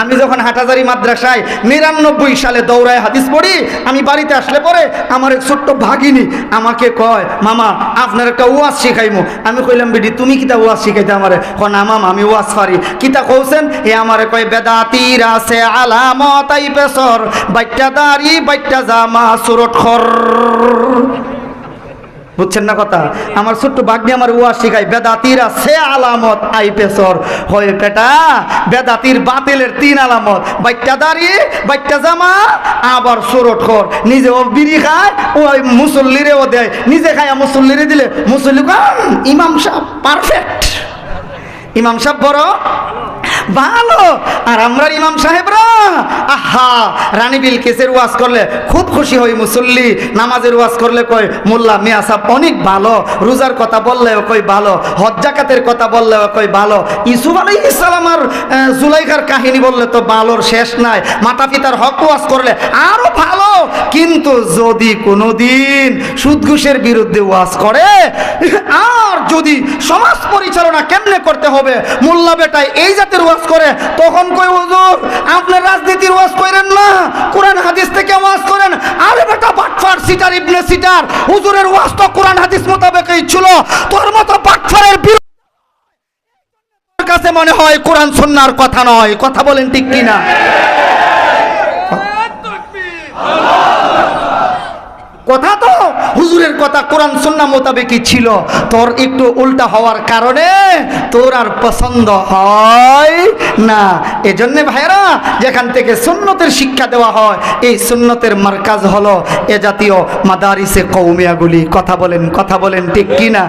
আমি যখন হাটাজারি মাদ্রাসায় নিরানব্বই সালে দৌড়ায় হাদিস পড়ি, আমি বাড়িতে আসলে পরে আমার এক ছোট্ট ভাগিনী আমাকে কয়, মামা, আপনার একটা ওয়াজ শিখাইমু। আমি কইলাম বিডি তুমি কিতা ওয়াজ শিখাইতে আমারে? ক না, মামা, আমি ওয়াজ পারি। কিতা কৌছেন এ আমারে কয়, বেদাতির আছে আলামত আই পেসর বাইটা দাড়ি বাইটা জামা, সুরট খর। বুঝছেন না কথা? আমার ছোট্ট বাগ্নি আমার ওয়া শিখাই বেদাতিরা সে আলামত আই পেসর হয়ে পেটা, বেদাতির বাতিলের তিন আলামত। বাইটা দাঁড়ি বাইটা জামা, আবার সুরট খর। নিজে ও বিড়ি খায় ও মুসল্লিরেও দেয়। নিজে খায় মুসল্লিরে দিলে, মুসল্লি ইমাম সাহেব পারফেক্ট ইমাম সাহেব বড় ভালো। আর আমরা ইমাম সাহেবরা আহা রানী বিলকিসের ওয়াজ করলে খুব খুশি হই মুসল্লি। নামাজের ওয়াজ করলে কয় মোল্লা মিয়া সাহেব অনেক ভালো। রোজার কথা বললেও কই ভালো। হজ জাকাতের কথা বললেও কই ভালো। ইসুফ আলী ইসলাম আর আহ, জুলাইখার কাহিনী বললে তো ভালোর শেষ নাই। মাতা পিতার হক ওয়াজ করলে আরও ভালো। কিন্তু যদি কোনোদিন সুদঘুষের বিরুদ্ধে ওয়াজ করে আর যদি সমাজ পরিচালনা কেমনে করতে হবে? মোল্লা বেটায় এই জাতের ওয়াজ করে, তখন কই হুজুর, আপনার রাজনীতির ওয়াজ করেন না? কোরআন হাদিস থেকে ওয়াজ করেন? আরে বেটা, বাটফার সিটার, ইবনে সিটার, হুজুরের ওয়াজ তো কোরআন হাদিস মোতাবেকই ছিল। তোর মতো বাটফারের কাছে মনে হয় কোরআন সন্ন্যার কথা নয়। কথা বলেন ঠিক কিনা? কথা তো হুজুরের কথা কোরআন সন্না মোতাবেকই ছিল। তোর একটু উল্টা হওয়ার কারণে তোর আর পছন্দ হয় না। এজন্যে ভাইরা যেখান থেকে সুন্নতের শিক্ষা দেওয়া হয়, এই সুন্নতের মার্কাজ হলো এ জাতীয় মাদারিসে কৌমিয়াগুলি কথা বলেন কথা বলেন, ঠিক কিনা?